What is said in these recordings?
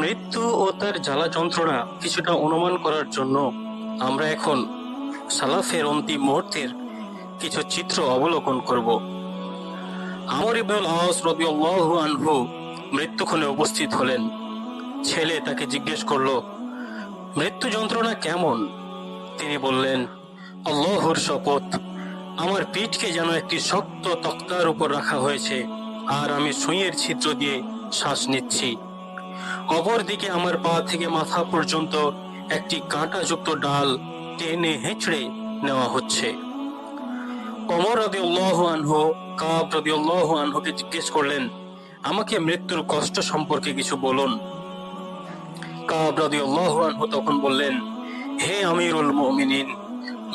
মৃত্যু ও তার জ্বালা যন্ত্রণা কিছুটা অনুমান করার জন্য আমরা এখন সালাফের অন্তিম মুহূর্তের কিছু চিত্র অবলোকন করব। আমর ইবনুল আওস রাদিয়াল্লাহু আনহু মৃত্যুক্ষণে উপস্থিত হলেন। ছেলে তাকে জিজ্ঞেস করল, মৃত্যু যন্ত্রণা কেমন? তিনি বললেন, আল্লাহর শপথ, আমার পিঠকে যেন একটি শক্ত তক্তার উপর রাখা হয়েছে, আর আমি সুইয়ের ছিদ্র দিয়ে শ্বাস নিচ্ছি। অপরদিকে আমার পা থেকে মাথা পর্যন্ত একটি কাঁটাযুক্ত ডাল টেনে হেঁচড়ে নেওয়া হচ্ছে। ওমর রদি আনহু, কাব রদি আনহুকে জিজ্ঞেস করলেন, আমাকে মৃত্যুর কষ্ট সম্পর্কে কিছু বলুন? কাব রদি আনহু তখন বললেন, হে আমিরুল মুমিনিন,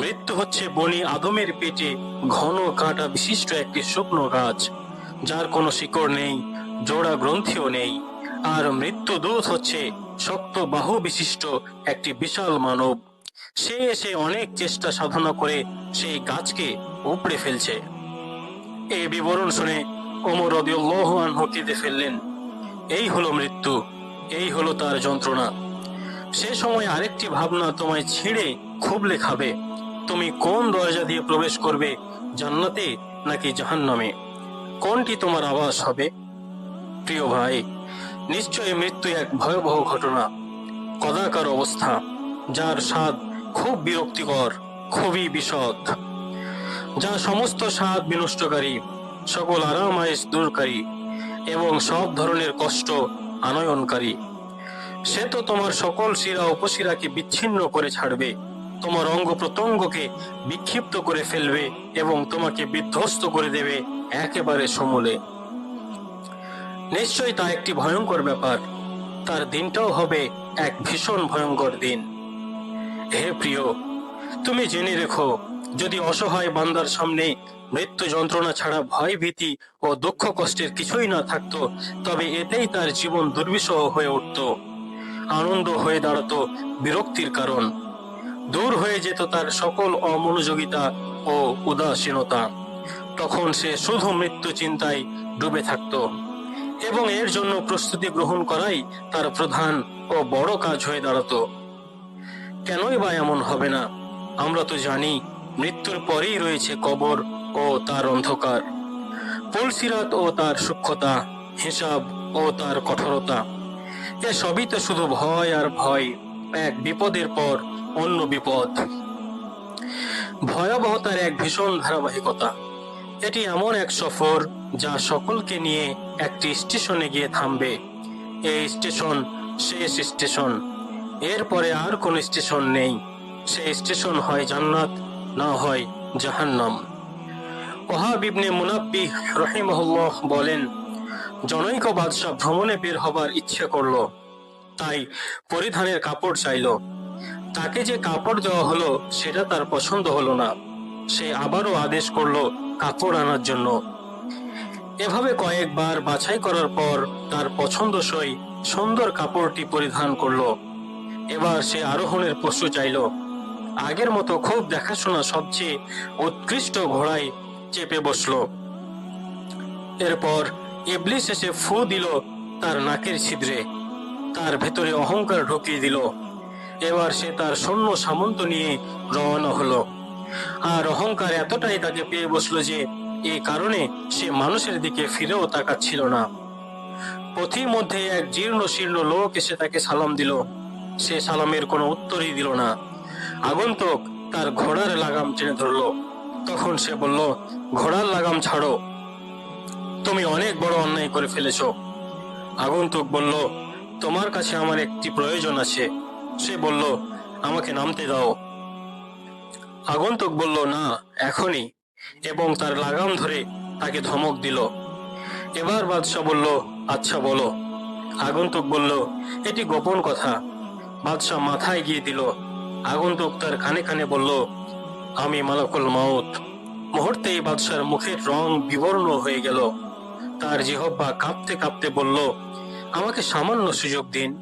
মৃত্যু হচ্ছে বনি আদমের পেটে ঘন কাঁটা বিশিষ্ট একটি শুকনো গাছ, যার কোনো শিকড় নেই, জোড়া গ্রন্থিও নেই। আর মৃত্যু দূত হচ্ছে শক্ত বাহু বিশিষ্ট একটি বিশাল মানব। সে এসে অনেক চেষ্টা সাধনা করে সেই গাছকে উপড়ে ফেলছে। এই বিবরণ শুনে ওমর রদিউল্লাহ আনহু কেঁদে ফেললেন। এই হলো মৃত্যু, এই হলো তার যন্ত্রণা। সে সময় আরেকটি ভাবনা তোমায় ছিঁড়ে খুবলে খাবে। তুমি কোন দরজা দিয়ে প্রবেশ করবে, জান্নাতে নাকি জাহান্নামে? কোনটি তোমার আবাস হবে? প্রিয় ভাই নিশ্চয়ই মৃত্যু এক ভয়াবহ ঘটনা। কদাকার অবস্থা, যার স্বাদ খুব বিরক্তিকর, খুবই বিশদ। যা সমস্ত স্বাদ বিনষ্টকারী, সকল আরাম আয়েস দূরকারী, এবং সব ধরনের কষ্ট আনয়নকারী। সে তো তোমার সকল শিরা উপশিরাকে বিচ্ছিন্ন করে ছাড়বে, তোমার অঙ্গ প্রত্যঙ্গকে বিক্ষিপ্ত করে ফেলবে, এবং তোমাকে বিধ্বস্ত করে দেবে একেবারে সমূলে। নিশ্চয়ই তা একটি ভয়ঙ্কর ব্যাপার। তার দিনটাও হবে এক ভীষণ ভয়ঙ্কর দিন। হে প্রিয়, তুমি জেনে রেখো, যদি অসহায় বান্দার সামনে মৃত্যু যন্ত্রণা ছাড়া ভয় ভীতি ও দুঃখ কষ্টের কিছুই না থাকত, তবে এতেই তার জীবন দুর্বিষহ হয়ে উঠত। আনন্দ হয়ে দাঁড়াতো বিরক্তির কারণ। দূর হয়ে যেত তার সকল অমনোযোগিতা ও উদাসীনতা। তখন সে শুধু মৃত্যু চিন্তায় ডুবে থাকতো। এবং এর জন্য প্রস্তুতি গ্রহণ করাই তার প্রধান ও বড় কাজ হয়ে দাঁড়াত। কেনই বা এমন হবে না? আমরা তো জানি, মৃত্যুর পরেই রয়েছে কবর ও তার অন্ধকার। পুলসিরাত ও তার সূক্ষ্মতা, হিসাব ও তার কঠোরতা, এ সবই তো শুধু ভয় আর ভয়, এক বিপদের পর অন্য বিপদ। ভয়াবহতার এক ভীষণ ধারাবাহিকতা। এটি এমন এক সফর যা সকলকে নিয়ে একটি স্টেশনে গিয়ে থামবে। এই স্টেশন, শেষ স্টেশন। এরপরে আর কোন স্টেশন নেই। সেই স্টেশন হয় জান্নাত, না হয় জাহান্নাম। ওহাব ইবনে মুনাব্বি রহিমহুল্লাহ বলেন, জনৈক বাদশাহ ভ্রমণে বের হবার ইচ্ছে করল, তাই পরিধানের কাপড় চাইলো। তাকে যে কাপড় দেওয়া হলো, সেটা তার পছন্দ হলো না। সে আবারও আদেশ করল, কাপড় আনার জন্য। এভাবে কয়েকবার বাছাই করার পর তার পছন্দসই সুন্দর কাপড়টি পরিধান করল। এবার সে আরোহণের পশু চাইলো, আগের মতো খুব দেখাশোনা সবচেয়ে উৎকৃষ্ট ঘোড়ায় চেপে বসল। এরপর ইবলিস এসে ফু দিল তার নাকের ছিদ্রে। তার ভেতরে অহংকার ঢুকিয়ে দিল। এবার সে তার সৈন্য সামন্ত নিয়ে রওনা হলো। আর অহংকার এতটাই তাকে পেয়ে বসল যে এই কারণে সে মানুষের দিকে ফিরেও তাকাচ্ছিল না। পথির মধ্যে এক জীর্ণ শীর্ণ লোক এসে তাকে সালাম দিল। সে সালামের কোনো উত্তরই দিল না। আগন্তুক তার ঘোড়ার লাগাম টেনে ধরলো। তখন সে বলল, ঘোড়ার লাগাম ছাড়ো। তুমি অনেক বড় অন্যায় করে ফেলেছ। আগন্তুক বলল, তোমার কাছে আমার একটি প্রয়োজন আছে। সে বলল, আমাকে নামতে দাও। আগন্তুক বলল, না, এখনই। এবং তার লাগাম ধরে তাকে ধমক দিল। এবার বাদশাহ বলল আচ্ছা বলো। আগন্তুক বলল, এটি গোপন কথা। বাদশাহ মাথায় গিয়ে দিল। আগন্তুক তার কানে কানে বলল, আমি মালাকুল মাউত। মুহূর্তেই বাদশার মুখের রং বিবর্ণ হয়ে গেল। তার জিহব্বা কাঁপতে কাঁপতে বলল, আমাকে সামান্য সুযোগ দিন।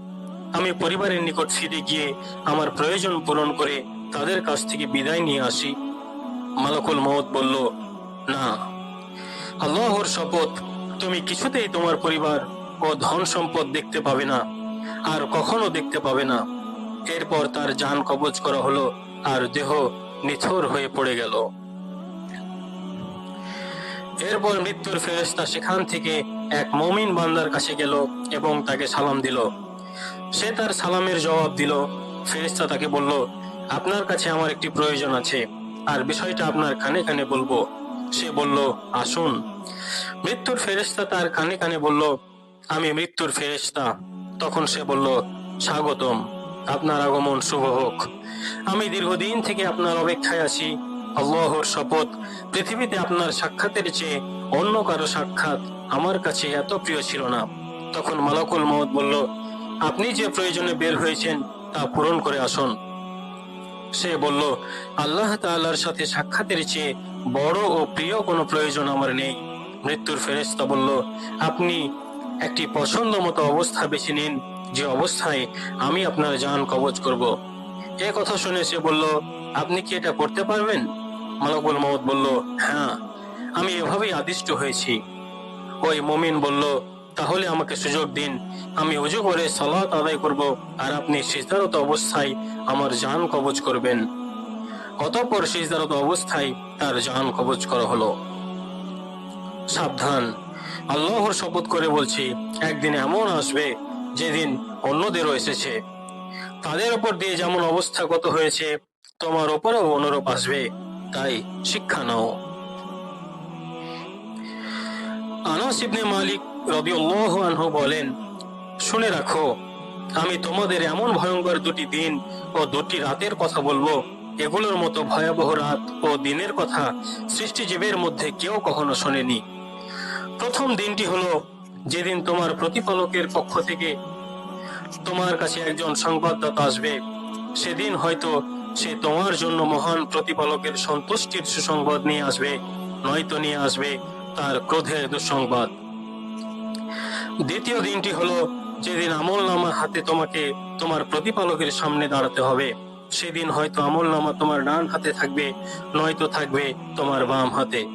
আমি পরিবারের নিকট ফিরে গিয়ে আমার প্রয়োজন পূরণ করে তাদের কাছ থেকে বিদায় নিয়ে আসি। মালাকুল মৌত বলল, না, আল্লাহর শপথ তুমি কিছুতেই তোমার পরিবার ও ধন সম্পদ দেখতে পাবে না, আর কখনো দেখতে পাবে না। এরপর তার যান কবজ করা হলো, আর দেহ নিথর হয়ে পড়ে গেল। এরপর মৃত্যুর ফেরেশতা সেখান থেকে এক মমিন বান্দার কাছে গেল এবং তাকে সালাম দিল। সে তার সালামের জবাব দিল। ফেরেশতা তাকে বলল, আপনার কাছে আমার একটি প্রয়োজন আছে। আর বিষয়টা আপনার কানে কানে বলব। সে বলল, আসুন। মৃত্যুর ফেরেশতা তার কানে কানে বলল, আমি মৃত্যুর ফেরেশতা। তখন সে বলল, স্বাগতম। আপনার আগমন শুভ হোক। আমি দীর্ঘদিন থেকে আপনার অপেক্ষায় আছি। আল্লাহর শপথ। পৃথিবীতে আপনার সাক্ষাতের চেয়ে অন্য কারও সাক্ষাৎ আমার কাছে এত প্রিয় ছিল না। তখন মালাকুল মহৎ বলল, আপনি যে প্রয়োজনে বের হয়েছেন তা পূরণ করে আসুন। সে বলল, আল্লাহ তাআলার সাথে সাক্ষাতের চেয়ে বড় ও প্রিয় কোনো প্রয়োজন আমার নেই। মৃত্যুর ফেরেশতা বলল, আপনি একটি পছন্দ মতো অবস্থা বেছে নিন, যে অবস্থায় আমি আপনার জান কবজ করব। এ কথা শুনে সে বলল, আপনি কি এটা করতে পারবেন? মালাকুল মৌত বলল হ্যাঁ আমি এভাবেই আদিষ্ট হয়েছি। ওই মমিন বলল তাহলে আমাকে সুযোগ দিন। আমি উজু করে সালাত আদায় করব আর আপনি সিজদারত অবস্থায় আমার জান কবজ করবেন। অতঃপর সিজদারত অবস্থায় তার জান কবজ করা হলো। সাবধান। আল্লাহর শপথ করে বলছি, একদিন এমন আসবে যেদিন অন্যদেরও এসেছে। তাদের ওপর দিয়ে যেমন অবস্থাগত হয়েছে, তোমার ওপরেও অনুরূপ আসবে। তাই শিক্ষা নাও। আনাস ইবনে মালিক বলেন, শুনে রাখো, আমি তোমাদের এমন ভয়ঙ্কর দুটি দিন ও দুটি রাতের কথা বলব। এগুলোর মতো ভয়াবহ রাত ও দিনের কথা সৃষ্টিজীবের মধ্যে কেউ কখনো শোনেনি। প্রথম দিনটি হলো যেদিন তোমার প্রতিপালকের পক্ষ থেকে তোমার কাছে একজন সংবাদদাতা আসবে। সেদিন হয়তো সে তোমার জন্য মহান প্রতিপালকের সন্তুষ্টির সুসংবাদ নিয়ে আসবে, নয়তো নিয়ে আসবে তার ক্রোধের দুঃসংবাদ। দ্বিতীয় দিনটি হলো যেদিন আমল নামা হাতে তোমাকে তোমার প্রতিপালকের সামনে দাঁড়াতে হবে। সেদিন হয়তো আমল নামা তোমার ডান হাতে থাকবে, নয়তো থাকবে তোমার বাম হাতে।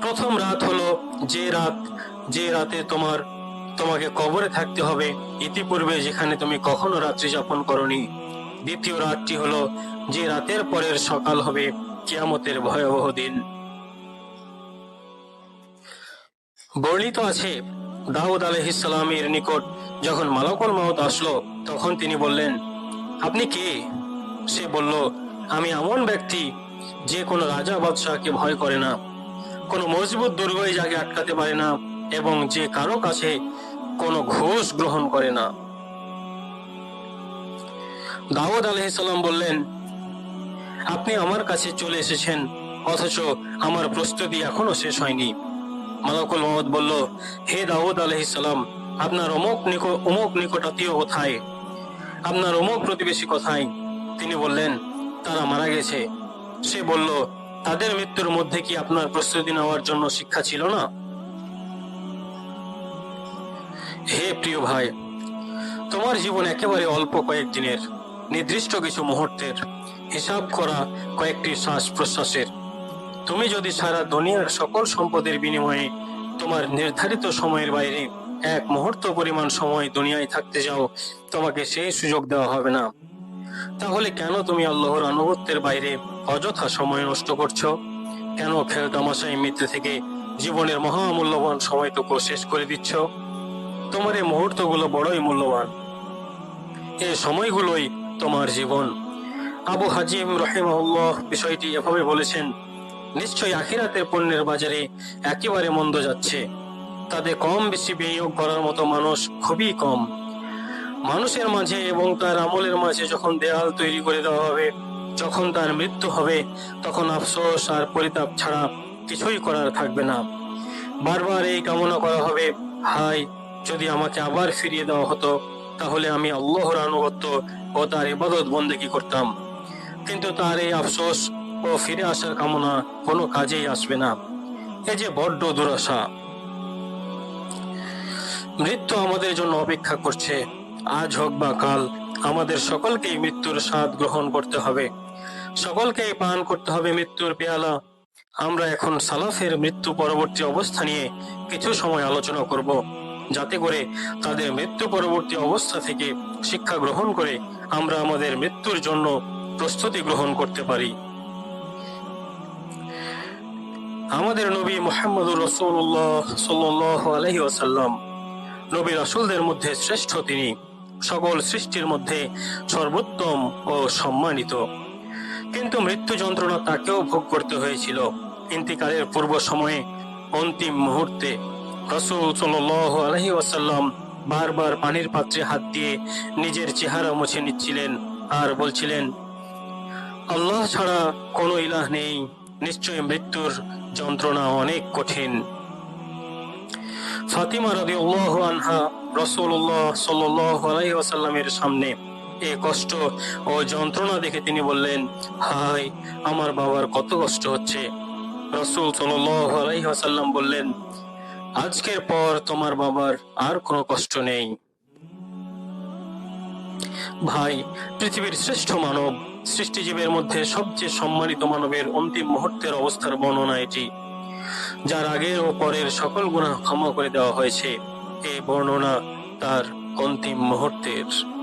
প্রথম রাত হলো যে রাত, যে রাতে তোমার, তোমাকে কবরে থাকতে হবে। ইতিপূর্বে যেখানে তুমি কখনো রাত্রি যাপন করনি। দ্বিতীয় রাতটি হলো যে রাতের পরের সকাল হবে, কিয়ামতের ভয়াবহ দিন। বর্ণিত আছে দাউদ আলহিসালামের নিকট যখন মালাকুল মাউত আসলো, তখন তিনি বললেন, আপনি কে? সে বলল, আমি এমন ব্যক্তি যে কোনো রাজা বাদশাহকে ভয় করে না, কোনো মজবুত দুর্গই যাকে আটকাতে পারে না এবং যে কারও কাছে কোনো ঘোষ গ্রহণ করে না। দাউদ আলহিসাল্লাম বললেন, আপনি আমার কাছে চলে এসেছেন, অথচ আমার প্রস্তুতি এখনও শেষ হয়নি। মালাকুল মোহাম্মদ বলল, হে দাউদ আলহিসাল্লাম আপনার অমুক নিকট, অমুক নিকটাত্মীয় কোথায়? আপনার অমুক প্রতিবেশী কোথায়? তিনি বললেন, তারা মারা গেছে। সে বলল, তাদের মৃত্যুর মধ্যে কি আপনার প্রস্তুতি নেওয়ার জন্য শিক্ষা ছিল না? হে প্রিয় ভাই, তোমার জীবন একেবারে অল্প কয়েক দিনের নির্দিষ্ট কিছু মুহূর্তের হিসাব করা কয়েকটি শ্বাস প্রশ্বাসের তুমি যদি সারা দুনিয়ার সকল সম্পদের বিনিময়ে তোমার নির্ধারিত সময়ের বাইরে এক মুহূর্ত পরিমাণ সময় দুনিয়ায় থাকতে যাও তোমাকে সেই সুযোগ দেওয়া হবে না। তাহলে কেন তুমি আল্লাহর আনুগত্যের বাইরে অযথা সময় নষ্ট করছ? কেন খেল তামাশায় মৃত্যু থেকে জীবনের মহামূল্যবান সময়টুকু শেষ করে দিচ্ছ? তোমার এই মুহূর্তগুলো বড়ই মূল্যবান। এই সময়গুলোই তোমার জীবন। আবু হাজিম রহিমাউল্লাহ বিষয়টি এভাবে বলেছেন নিশ্চয়ই আখিরাতের পণ্যের বাজারে একেবারে মন্দ যাচ্ছে। তাতে কম বেশি বিনিয়োগ করার মতো মানুষ খুবই কম। মানুষের মাঝে এবং তার আমলের মাঝে যখন দেয়াল তৈরি করে দেওয়া হবে, যখন তার মৃত্যু হবে, তখন আফসোস আর পরিতাপ ছাড়া কিছুই করার থাকবে না। বারবার এই কামনা করা হবে হাই যদি আমাকে আবার ফিরিয়ে দেওয়া হতো, তাহলে আমি আল্লাহর আনুগত্য ও তার ইবাদত বন্দেকি করতাম। কিন্তু তার এই আফসোস ও ফিরে আসার কামনা কোনো কাজেই আসবে না। এ যে বড্ড দুরাশা। মৃত্যু আমাদের জন্য অপেক্ষা করছে। আজ হোক বা কাল, আমাদের সকলকেই মৃত্যুর স্বাদ গ্রহণ করতে হবে। সকলকেই পান করতে হবে মৃত্যুর পেয়ালা। আমরা এখন সালাফের মৃত্যু পরবর্তী অবস্থা নিয়ে কিছু সময় আলোচনা করব, যাতে করে তাদের মৃত্যু পরবর্তী অবস্থা থেকে শিক্ষা গ্রহণ করে আমরা আমাদের মৃত্যুর জন্য প্রস্তুতি গ্রহণ করতে পারি। আমাদের নবী মোহাম্মদুর রসুল্লাহ সাল্লাহ আলহি ওসাল্লাম নবী রাসুলদের মধ্যে শ্রেষ্ঠ তিনি। সকল সৃষ্টির মধ্যে সর্বোত্তম ও সম্মানিত। কিন্তু মৃত্যু যন্ত্রণা তাকেও ভোগ করতে হয়েছিল। ইন্তিকালের পূর্ব সময়ে অন্তিম মুহূর্তে রসুল সাল্লাহ আলহি ওয়াসাল্লাম বারবার পানির পাত্রে হাত দিয়ে নিজের চেহারা মুছে নিচ্ছিলেন আর বলছিলেন, আল্লাহ ছাড়া কোনো ইলাহ নেই। নিশ্চয় মৃত্যুর যন্ত্রণা অনেক কঠিন। ফাতিমা রাদিয়াল্লাহু আনহা রাসূলুল্লাহ সাল্লাল্লাহু আলাইহি সামনে এ কষ্ট ও যন্ত্রণা দেখে তিনি বললেন হাই আমার বাবার কত কষ্ট হচ্ছে। রাসূল আলাইহি বললেন, আজকের পর তোমার বাবার আর কোনো কষ্ট নেই। ভাই, পৃথিবীর শ্রেষ্ঠ মানব, সৃষ্টিজীবের মধ্যে সবচেয়ে সম্মানিত মানবের অন্তিম মুহূর্তের অবস্থার বর্ণনা এটি, যার আগের ও পরের সকল গুণা ক্ষমা করে দেওয়া হয়েছে। এ বর্ণনা তার অন্তিম মুহূর্তের।